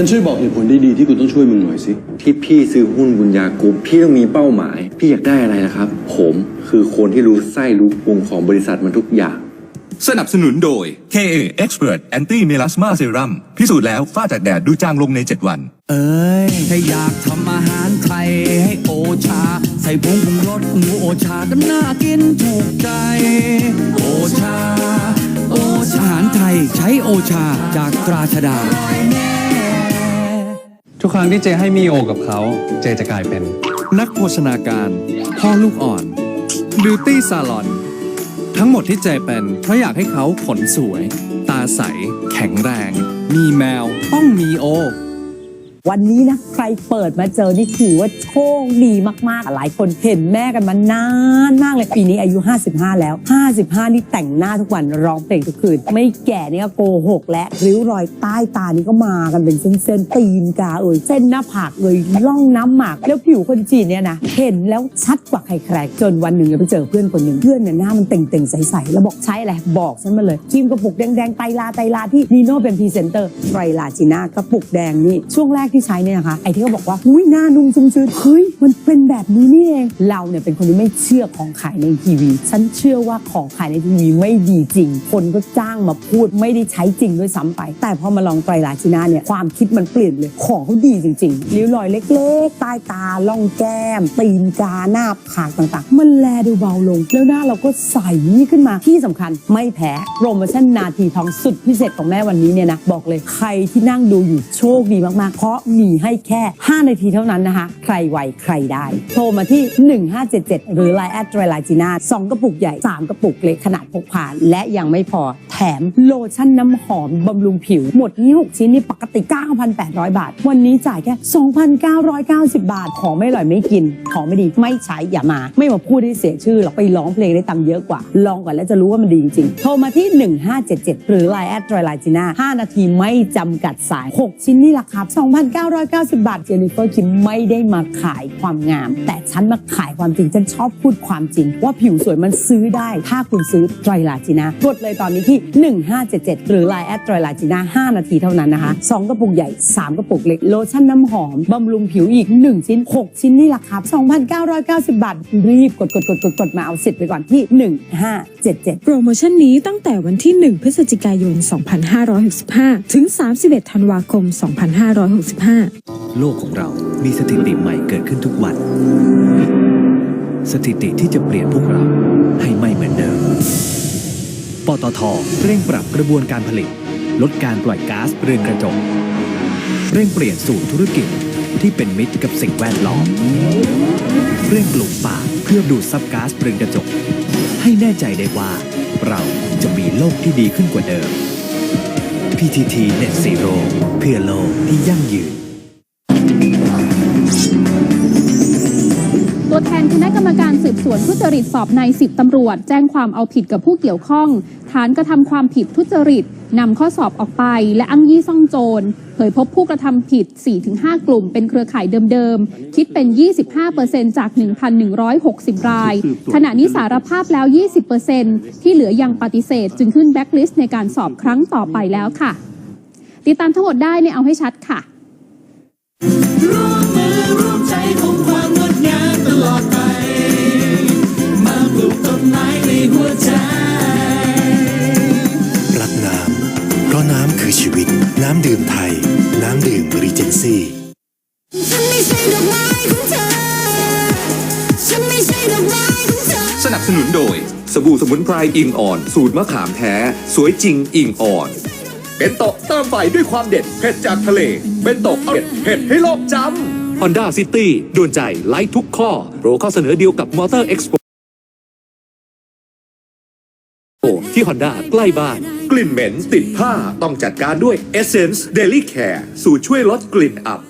งั้นช่วยบอกเหตุผลดีๆที่กูต้องช่วยมึงหน่อยสิ ที่พี่ซื้อหุ้นบุญญากรุ๊ปพี่ต้องมีเป้าหมาย พี่อยากได้อะไรนะครับ ผมคือคนที่รู้ไส้รู้พุงของบริษัทมันทุกอย่าง สนับสนุนโดย KA Expert Anti Melasma Serum พิสูจน์แล้วฝ้าจากแดดดูจางลงใน 7 วัน เอ้ย ถ้าอยากทำอาหารไทยให้โอชา ใส่ผงปรุงรสหมูโอชาก็น่ากินถูกใจ โอชา โอชาอาหารไทยใช้โอชาจากตราชดา ทุกครั้งที่เจให้มีโอกับเขา เจจะกลายเป็น นักโภชนาการ พ่อลูกอ่อน บิวตี้ซาลอน ทั้งหมดที่เจเป็นเพราะอยากให้เขาขนสวย ตาใส แข็งแรง มีแมว ต้องมีโอ วันนี้นะ รเปิดมาเจอนี่ถือว่าโชคดีมากๆ หลายคนเห็นแม่กันมานานมากเลยปีนี้อายุ 55 แล้ว 55 นี่แต่งหน้าทุกวันร้องเพลงทุกคืน ไม่แก่นี่ก็โกหกและริ้วรอยใต้ตานี่ก็มากันเป็นเส้นๆตีนกาเอ่ยเส้นหน้าผากเอ่ยล่องน้ำหมากแล้วผิวคนจีนเนี่ยนะเห็นแล้วชัดกว่าใครๆจนวันหนึ่งเราไปเจอเพื่อนคนหนึ่งเพื่อนเนี่ยหน้ามันเต่งๆใสๆแล้วบอกใช้อะไรบอกฉันมาเลยครีมกระปุกแดงๆไตลาไตลาที่นีโน่เป็นพรีเซนเตอร์ไตรลาจีน่ากระปุกแดงนี่ช่วงแรกที่ใช้เนี่ยนะคะไอที่เขาบอกว่าอุ้ยหน้านุ่มชุ่มชื้นเฮ้ยมันเป็นแบบนี้นี่เองเราเนี่ยเป็นคนที่ไม่เชื่อของขายในทีวี ฉันเชื่อว่าของขายในทีวีไม่ดีจริง คนก็จ้างมาพูดไม่ได้ใช้จริงด้วยซ้ำไป แต่พอมาลองไตรลาจีน่าเนี่ยความคิดมันเปลี่ยนเลยของเขาดีจริงๆริ้วรอยเล็กๆใต้ตาล่องแก้ม ตีนกาหน้าผากต่างๆ มันแลดูเบาลง แล้วหน้าเราก็ใสขึ้นมาที่สำคัญไม่แพ้โปรโมชั่นนาทีทองสุดพิเศษของแม่วันนี้เนี่ยนะบอกเลยใครที่นั่งดูอยู่โชคดีมากๆ เพราะมีให้แค่5 นาทีเท่านั้นนะคะ ใครไวใครได้ โทรมาที่ 1577 หรือ Line แอดไตรลาจีน่า2กระปุกใหญ่ 3 กระปุกเล็กขนาดพกพาและยังไม่พอ มโลชั่นน้ำหอมบำรุงผิว หมดนี้6ชิ้นนี่ปกติ 9,800 บาท วันนี้จ่ายแค่ 2,990 บาท ของไม่อร่อยไม่กิน ของไม่ดีไม่ใช้อย่ามา ไม่มาพูดให้เสียชื่อหรอกไปร้องเพลงได้ตังค์เยอะกว่า ลองก่อนแล้วจะรู้ว่ามันดีจริงๆ โทรมาที่ 1577 หรือ Line แอดไตรลจีน่า5นาทีไม่จำกัดสาย 6 ชิ้นนี่ราคา 2,990 บาทเจนิเฟอร์คิมไม่ได้มาขายความงาม แต่ฉันมาขายความจริง ฉันชอบพูดความจริง ว่าผิวสวยมันซื้อได้ ถ้าคุณซื้อไตรลาจีน่ากดเลยตอนนี้ที่1577 หรือ Line แอดไตรลาจีน่า5นาทีเท่านั้นนะคะ 2 กระปุกใหญ่ 3 กระปุกเล็ก โลชั่นน้ำหอม บำรุงผิวอีก 1 ชิ้น 6 ชิ้นนี่ราคา2,990 บาท รีบกดกดกดกดกดมาเอาสิทธิ์ไปก่อนที่ 1577 โปรโมชั่นนี้ตั้งแต่วันที่ 1 พฤศจิกายน 2565 ถึง 31 ธันวาคม 2565 โลกของเรามีสถิติใหม่เกิดขึ้นทุกวัน สถิติที่จะเปลี่ยนพวกเราให้ไม่เหมือนเดิมปต ทเร่งปรับกระบวนการผลิต ลดการปล่อยก๊าซเรือนกระจก เร่งเปลี่ยนสู่ธุรกิจที่เป็นมิตรกับสิ่งแวดล้อม เร่งปลูกป่าเพื่อดูดซับก๊าซเรือนกระจก ให้แน่ใจได้ว่า เราจะมีโลกที่ดีขึ้นกว่าเดิม PTT Net Zero เพื่อโลกที่ยั่งยืนตัวแทนคณะกรรมการสืบสวนทุจริตสอบในสิบตำรวจ แจ้งความเอาผิดกับผู้เกี่ยวข้อง ฐานกระทำความผิดทุจริตนำข้อสอบออกไป และอ้างยี่ซ่องโจรเผยพบผู้กระทำผิด 4-5 กลุ่มเป็นเครือข่ายเดิมๆ คิดเป็น 25%จาก 1,160 ราย ขณะนี้สารภาพแล้ว 20%ที่เหลือยังปฏิเสธ จึงขึ้นแบ็กลิสต์ในการสอบครั้งต่อไปแล้วค่ะ ติดตามทั้งหมดได้ในเอาให้ชัดค่ะรัำดื่มไทย น้ำดื่มรีเจนซี่ฉันไม่ใช่ดอกไม้ของเธอฉันไม่ใช่ดอกไม้ของเธอสนับสนุนโดย สบู่สมุนไพรอิงอ่อน สูตรมะขามแท้ สวยจริงอิงอ่อน เป็นโตะเติมไฟด้วยความเด็ดเผ็ดจากทะเล เป็นโตะเผ็ดเผ็ดให้โลกจำ Honda City ดวลใจไล่ทุกข้อโปรข้อเสนอเดียวกับ Motor Expo ที่ Honda ใกล้บ้าน กลิ่นเหม็นติดผ้าต้องจัดการด้วย Essence Daily Care สูตรช่วยลดกลิ่นอับ